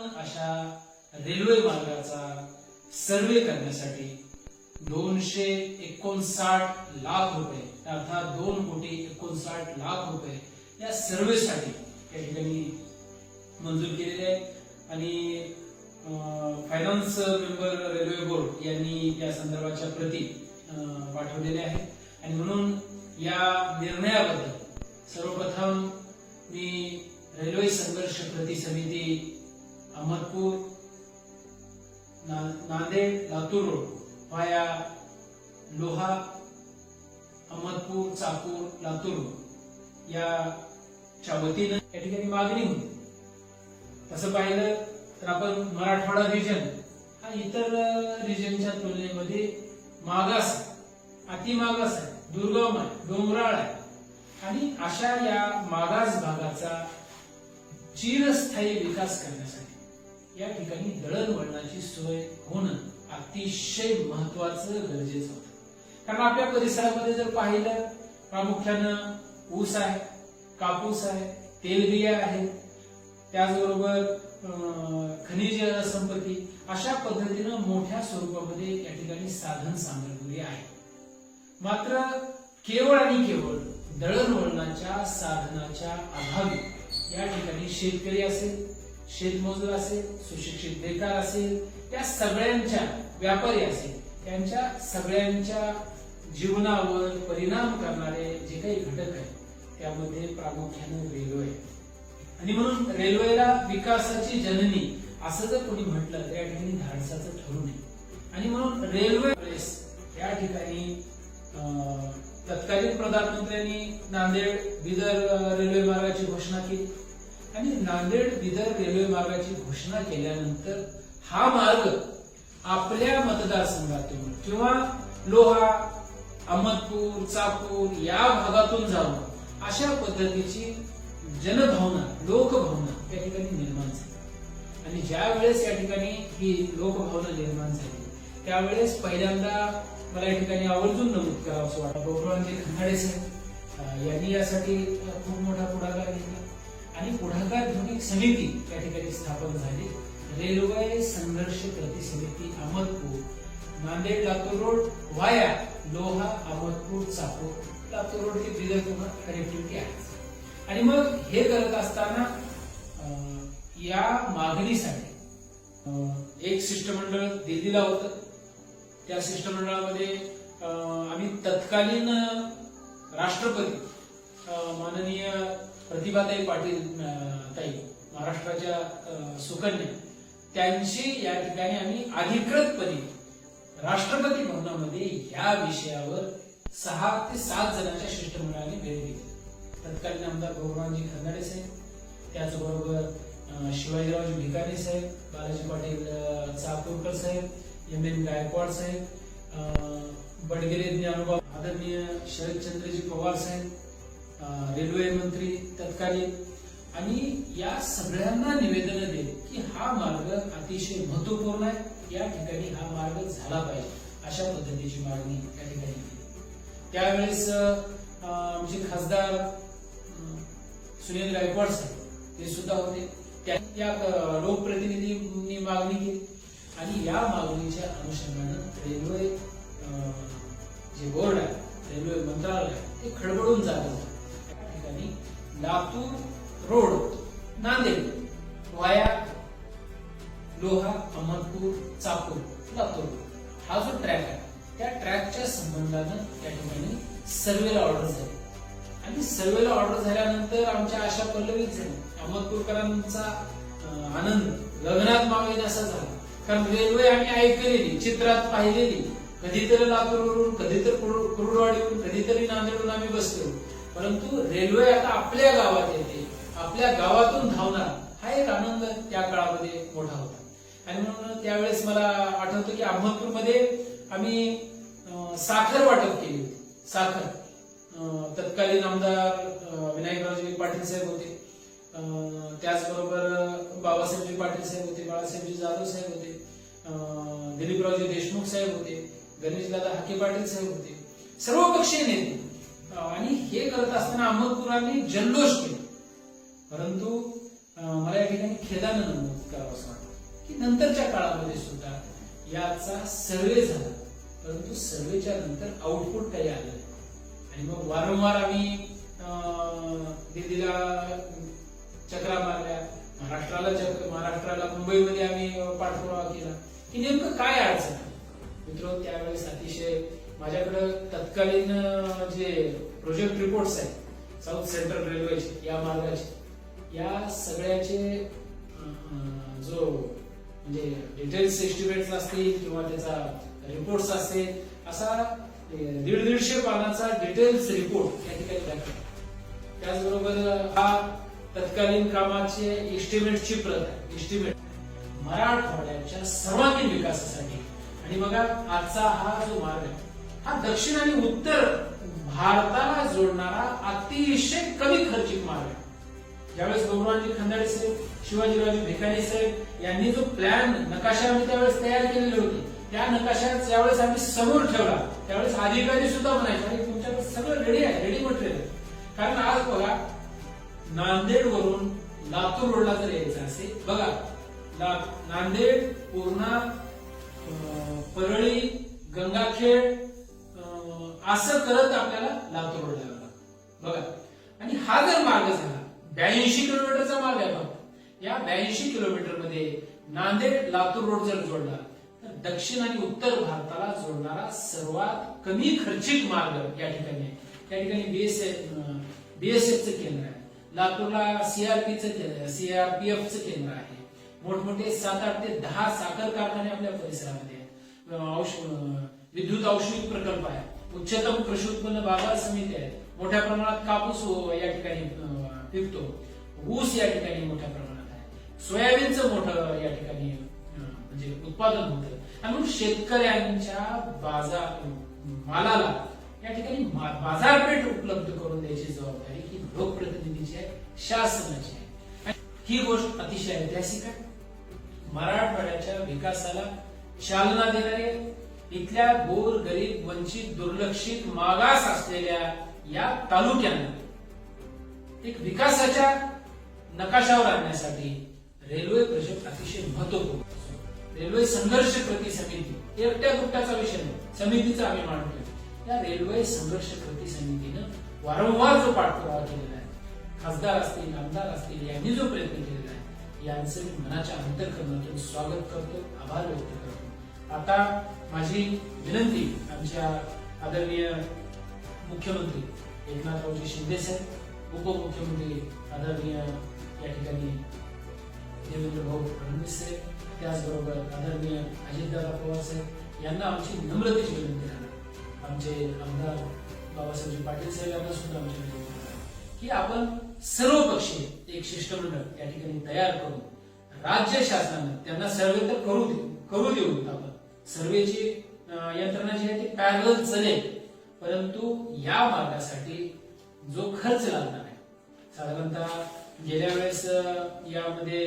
अशा रेल्वे मार्गाचा सर्वे करण्यासाठी दोनशे एकोणसाठ लाख रुपये अर्थात दोन कोटी एकोणसाठ लाख रुपये या सर्वेसाठी या ठिकाणी मंजूर केलेले आहे आणि फायनान्स मेंबर रेल्वे बोर्ड यांनी या संदर्भाच्या प्रती पाठवलेले पाठवलेल्या आहेत. आणि म्हणून या निर्णयाबद्दल सर्वप्रथम मी रेल्वे संघर्ष कृती समिती Ahmadpur Nanded Latur road via Loha Ahmedpur Chakur Latur road. वतीनं या ठिकाणी मागणी होती. तसं पाहिलं तर आपण मराठवाडा रिजन हा इतर रिजनच्या तुलनेमध्ये मागास अति मागास आहे. दुर्गम आहे. डोंगराळ आहे. आणि अशा या मागास भागाचा चिरस्थायी विकास करण्यासाठी या ठिकाणी दळणवळणाची सोय होणं अतिशय महत्वाचं गरजेचं होतं. कारण आपल्या परिसरामध्ये जर पाहिलं प्रामुख्यानं ऊस आहे कापूस आहे तेलबिया आहे त्याचबरोबर अं, खनिज संपत्ती अशा पद्धतीनं मोठ्या स्वरूपामध्ये या ठिकाणी साधन सामग्री आहे. मात्र केवळ आणि केवळ दळणवळणाच्या साधनाच्या अभावी या ठिकाणी शेतकरी असेल शेतमजूर असेल सुशिक्षित बेकार असेल या सगळ्यांच्या व्यापारी असेल त्यांच्या सगळ्यांच्या जीवनावर परिणाम करणारे जे काही घटक आहेत त्यामध्ये प्रामुख्याने रेल्वे आणि म्हणून रेल्वेला विकासाची जननी असं जर कोणी म्हटलं तर या ठिकाणी धाडसाचं ठरू नये. आणि म्हणून रेल्वे प्रेस या ठिकाणी अं, तत्कालीन प्रधानमंत्र्यांनी नांदेड बिदर रेल्वे मार्गाची घोषणा केली. आणि नांदेड बिदर रेल्वे मार्गाची घोषणा केल्यानंतर हा मार्ग आपल्या मतदारसंघातून किंवा लोहा अहमदपूर चाकूर या भागातून जाऊन अशा पद्धतीची जनभावना लोकभावना या ठिकाणी निर्माण झाली. आणि ज्या वेळेस या ठिकाणी ही लोकभावना निर्माण झाली त्यावेळेस पहिल्यांदा मला या ठिकाणी आवर्जून नमूद करावं असं वाटतं. गौरवांचे खंडाडे साहेब यांनी यासाठी खूप मोठा पुढाकार घेतला. आणि पुढाकार घेऊन एक समिती त्या ठिकाणी स्थापन झाली. रेल्वे संघर्ष कृती समिती Ahmadpur Nanded Latur road via Loha Ahmedpur Chakur Latur road ते बिदर तुम्हाला कनेक्टिव्हिटी आहे. आणि मग हे करत असताना या मागणीसाठी एक शिष्टमंडळ दिल्लीला होतं. त्या शिष्टमंडळामध्ये आम्ही तत्कालीन राष्ट्रपती माननीय प्रतिभाताई पाटील ताई महाराष्ट्राच्या सुकन्या त्यांची या ठिकाणी आम्ही अधिकृतपणे राष्ट्रपती भवनामध्ये या विषयावर सहा ते सात जणांच्या शिष्टमंडळाने भेट दिली. तत्कालीन आमदार गौरवांजी खंदाडे साहेब त्याचबरोबर शिवाजीरावजी भिकारे साहेब बालाजी पाटील चाकूरकर साहेब एम एन गायकवाड साहेब बडगिरे बडगेरे ज्ञानोबा आदरणीय शरदचंद्रजी पवार साहेब रेल्वे मंत्री तत्कालीन. आणि या सगळ्यांना निवेदन दिले की हा मार्ग अतिशय महत्त्वपूर्ण आहे. या ठिकाणी हा मार्ग झाला पाहिजे अशा पद्धतीची मागणी त्या ठिकाणी केली. त्यावेळेस आमचे खासदार सुनील गायकवाड साहेब ते सुद्धा होते. त्या लोकप्रतिनिधींनी मागणी केली. आणि या मागणीच्या अनुषंगानं रेल्वे जे बोर्ड आहे रेल्वे मंत्रालय ते खडबडून जात होतं. ठिकाणी लातूर रोड नांदेड वाया लोहा अहमदपूर चाकूर लातूर. हा जो ट्रॅक आहे त्या ट्रॅकच्या संबंधानं त्या ठिकाणी सर्वेला ऑर्डर झाली. आणि सर्वेला ऑर्डर झाल्यानंतर आमच्या आशा पल्लवीत झाल्या अहमदपूरकरांचा आनंद लग्नात मावेल असा झाला. कारण रेल्वे आम्ही ऐकलेली चित्रात पाहिलेली कधीतरी लातूरवरून कधीतरी कुरुडवाडीवरून कधीतरी नांदेडवरून आम्ही बसलो. परंतु रेल्वे आता आपल्या गावात येते. आपल्या गावातून धावणार. हा एक आनंद त्या काळामध्ये मोठा होता. आणि म्हणून त्यावेळेस मला आठवतं की अहमदपूरमध्ये आम्ही साखर वाटप केली होती. साखर. तत्कालीन आमदार विनायकरावजी पाटील साहेब होते. त्याचबरोबर बाबासाहेबजी पाटील साहेब होते बाळासाहेबजी जाधव साहेब होते. दिलीपरावजी देशमुख साहेब होते. गणेशदादा हाके पाटील साहेब होते. सर्व पक्षीय नेते. आणि हे करत असताना अहमदपुरांनी जल्लोष केला. परंतु मला या ठिकाणी खेदानं नमूद करावं असं वाटतं. की नंतरच्या काळामध्ये सुद्धा याचा सर्वे झाला. परंतु सर्वेच्या नंतर आउटपुट काही आलं आणि मग वारंवार आम्ही अं, दिल्लीला चक्रा मारल्या महाराष्ट्राला चक्र महाराष्ट्राला मुंबईमध्ये आम्ही पाठपुरावा केला. की नेमकं काय अडचण मित्र त्यावेळेस अतिशय माझ्याकडे तत्कालीन जे प्रोजेक्ट रिपोर्ट्स आहेत साऊथ सेंट्रल रेल्वेचे या मार्गाचे या सगळ्याचे जो म्हणजे डिटेल्स एस्टिमेट्स असतील किंवा त्याचा रिपोर्ट्स असतील असा दीड दीडशे पानाचा डिटेल्स रिपोर्ट या ठिकाणी दाखल त्याचबरोबर हा तत्कालीन कामाचे एस्टिमेटची प्रत आहे. एस्टिमेट मराठवाड्याच्या सर्वांगीण विकासासाठी. आणि बघा आजचा हा जो मार्ग आहे हा दक्षिण आणि उत्तर भारताला जोडणारा अतिशय कमी खर्चिक मार्ग आहे. ज्यावेळेस गौरवांजी खंदाडे साहेब शिवाजीराजे भिकाणी साहेब यांनी जो प्लॅन नकाशा आम्ही त्यावेळेस तयार केलेले होते त्या नकाशा ज्यावेळेस आम्ही समोर ठेवला त्यावेळेस अधिकारी सुद्धा म्हणायचे आणि तुमच्याकडे सगळं रेडी आहे रेडी मटेरियल कारण आज बघा नांदेड वरून लातूर रोडला जर यायचं असेल बघा नांदेड पूर्णा अं, परळी गंगाखेड असं करत आपल्याला लातूर रोडला यावं बघा. आणि हा जर मार्ग झाला ब्याऐंशी किलोमीटरचा मार्ग आहे फक्त या ब्याऐंशी किलोमीटरमध्ये नांदेड लातूर रोड जर जोडला तर दक्षिण आणि उत्तर भारताला जोडणारा सर्वात कमी खर्चिक मार्ग या ठिकाणी आहे. त्या ठिकाणी बीएसएफ बीएसएफचं केंद्र आहे. लातूरला सीआरपीचं केंद्र सीआरपीएफचं केंद्र आहे. मोठमोठे सात आठ ते दहा साखर कारखाने आपल्या परिसरामध्ये आहेत. विद्युत औषधिक प्रकल्प आहे उच्चतम कृषी उत्पन्न बाजार समिती आहेत. मोठ्या प्रमाणात कापूस या ठिकाणी पिकतो. ऊस या ठिकाणी मोठ्या प्रमाणात आहे. सोयाबीनचं मोठं या ठिकाणी म्हणजे उत्पादन होतं. आणि म्हणून शेतकऱ्यांच्या बाजार मालाला या ठिकाणी बाजारपेठ उपलब्ध करून द्यायची जबाबदारी ही लोकप्रतिनिधीची आहे शासनाची आहे. ही गोष्ट अतिशय ऐतिहासिक आहे. मराठवाड्याच्या विकासाला चालना देणारी आहे. इथल्या गोर गरीब वंचित दुर्लक्षित मागास असलेल्या या तालुक्यांना एक विकासाच्या नकाशावर आणण्यासाठी रेल्वे प्रोजेक्ट अतिशय महत्त्वपूर्ण रेल्वे संघर्ष कृती समिती एकट्या दुट्ट्याचा विषय नाही. समितीचा आम्ही मांडतोय या रेल्वे संघर्ष कृती समितीनं वारंवार जो पाठपुरावा केलेला आहे खासदार असतील आमदार असतील यांनी जो प्रयत्न केलेला आहे यांचं मी मनाच्या अंतर्करणातून स्वागत करतो आभार व्यक्त करतो. आता माझी विनंती आमच्या आदरणीय मुख्यमंत्री एकनाथरावजी शिंदे साहेब उपमुख्यमंत्री आदरणीय या ठिकाणी देवेंद्र भाऊ फडणवीस साहेब त्याचबरोबर आदरणीय अजितदादा पवार साहेब यांना आमची नम्रतेची विनंती आहे. आमचे आमदार बाबासाहेब पाटील साहेब यांना सुद्धा आमची विनंती की आपण सर्व पक्षीय एक शिष्टमंडळ या ठिकाणी तयार करून राज्य शासनानं त्यांना सर्वे तर करू देऊ करू देऊ आपण सर्वेची यंत्रणा जी आहे ती पॅरल चालेल परंतु या मार्गासाठी जो खर्च लागणार आहे साधारणतः गेल्या वेळेस यामध्ये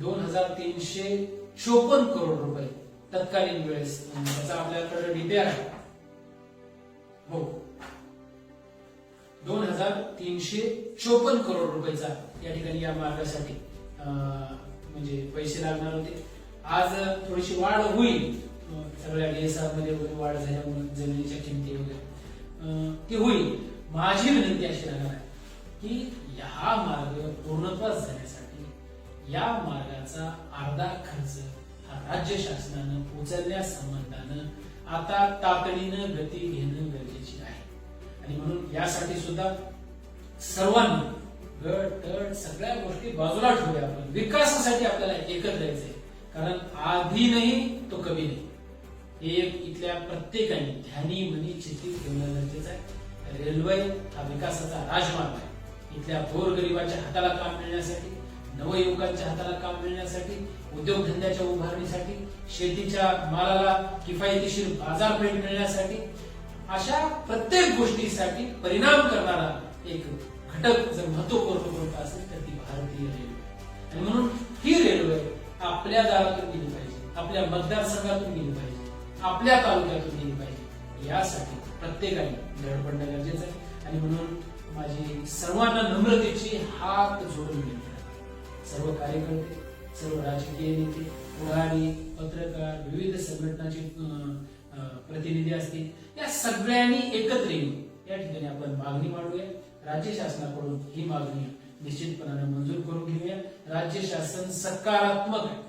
दोन हजार तीनशे चोपन्न करोड रुपये तत्कालीन वेळेस म्हणजे त्याचा आपल्याकडे डिटेल आहे. हो. दोन हजार तीनशे चोपन्न करोड रुपयेचा या ठिकाणी या मार्गासाठी अं, म्हणजे पैसे लागणार होते. आज थोडीशी वाढ होईल. सगळ्या डीएसआर वगैरे वाढ झाल्यामुळे जमिनीच्या किमती वगैरे. अं, ती होईल. माझी विनंती अशी राहणार आहे की हा मार्ग पूर्णत्वास जाण्यासाठी या मार्गाचा अर्धा खर्च हा राज्य शासनानं उचलल्या संबंधानं आता तातडीनं गती घेणं गरजेची आहे. आणि म्हणून यासाठी सुद्धा सर्वांनी गट तट सगळ्या गोष्टी बाजूला ठेवूया. आपण विकासासाठी आपल्याला एकत्र यायचंय. कारण आधी नाही तो कमी नाही. हे एक इथल्या प्रत्येकाने ध्यानी मनी चिती ठेवणं गरजेचं आहे. रेल्वे हा विकासाचा राजमार्ग आहे. इथल्या गोरगरिबाच्या हाताला काम मिळण्यासाठी नवयुवकांच्या हाताला काम मिळण्यासाठी उद्योगधंद्याच्या उभारणीसाठी शेतीच्या मालाला किफायतशीर बाजारपेठ मिळण्यासाठी अशा प्रत्येक गोष्टीसाठी परिणाम करणारा एक घटक जर महत्त्वपूर्ण कोणता असेल तर ती भारतीय रेल्वे. आणि म्हणून ही रेल्वे आपल्या दारातून गेली पाहिजे आपल्या मतदारसंघातून गेली पाहिजे. आपल्या तालुक्यातून येईल पाहिजे. यासाठी प्रत्येकाने धडपडणं गरजेचं आहे. आणि म्हणून माझी सर्वांना नम्रतेची हात जोडून विनंती सर्व कार्यकर्ते सर्व राजकीय नेते पुढारी पत्रकार विविध संघटनाचे प्रतिनिधी असतील या सगळ्यांनी एकत्र येऊन या ठिकाणी आपण मागणी मांडूया. राज्य शासनाकडून ही मागणी निश्चितपणाने मंजूर करून घेऊया. राज्य शासन सकारात्मक आहे.